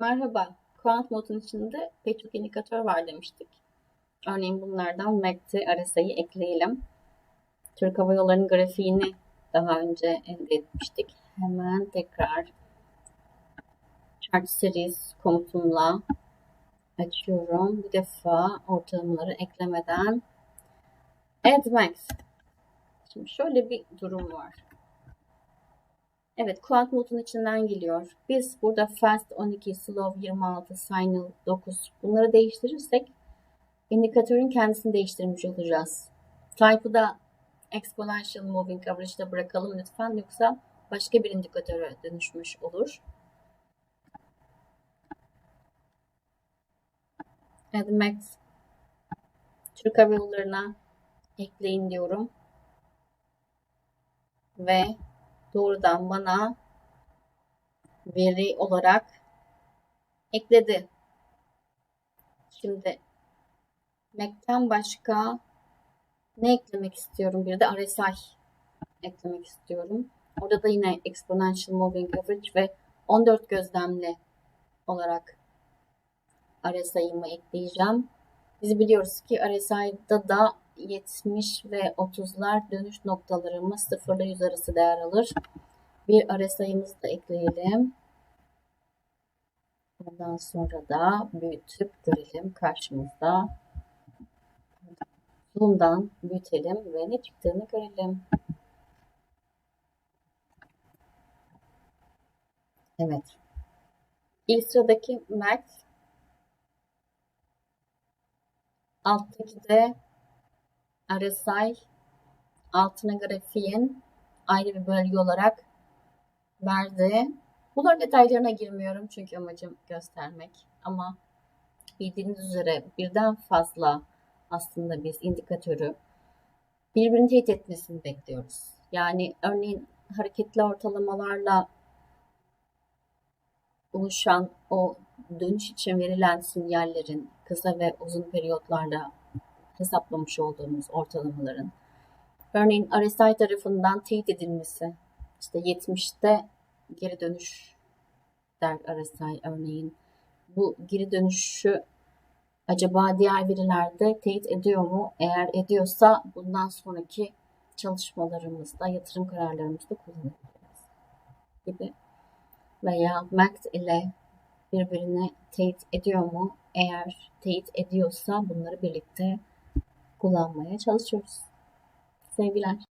Merhaba, Quant modun içinde pek çok indikatör var demiştik. Örneğin bunlardan MACD, RSI'yi ekleyelim. Türk Hava Yolları'nın grafiğini daha önce elde etmiştik. Hemen tekrar Chart Series komutumla açıyorum. Bir defa ortalamaları eklemeden Add Max. Şimdi şöyle bir durum var. Evet, Quant modun içinden geliyor. Biz burada Fast 12, Slow 26, Signal 9 bunları değiştirirsek indikatörün kendisini değiştirmiş olacağız. Type'ı da Exponential Moving Average'da bırakalım lütfen yoksa başka bir indikatöre dönüşmüş olur. Add Max Türk Hava Yolları'na ekleyin diyorum. Ve doğrudan bana veri olarak ekledi. Şimdi Mac'ten başka ne eklemek istiyorum? Bir de RSI eklemek istiyorum. Orada da yine Exponential Moving Average ve 14 gözlemli olarak RSI'ımı ekleyeceğim. Biz biliyoruz ki RSI'da da 70 ve 30'lar dönüş noktalarımız 0 ile 100 arası değer alır. Bir RSI'mızı da ekleyelim. Ondan sonra da büyütüp görelim karşımızda. Zoom'dan büyütelim ve ne çıktığını görelim. Evet. İlk sıradaki Max. Alttaki de RSI altına grafiğin ayrı bir bölge olarak verdi. Bunların detaylarına girmiyorum çünkü amacım göstermek. Ama bildiğiniz üzere birden fazla aslında biz indikatörü birbirini teyit etmesini bekliyoruz. Yani örneğin hareketli ortalamalarla oluşan o dönüş için verilen sinyallerin kısa ve uzun periyotlarda hesaplamış olduğumuz ortalamaların örneğin RSI tarafından teyit edilmesi işte 70'te geri dönüş der RSI örneğin bu geri dönüşü acaba diğer verilerde teyit ediyor mu? Eğer ediyorsa bundan sonraki çalışmalarımızda, yatırım kararlarımızda kullanabiliriz gibi veya MACD ile birbirini teyit ediyor mu? Eğer teyit ediyorsa bunları birlikte kullanmaya çalışıyoruz. Sevgiler.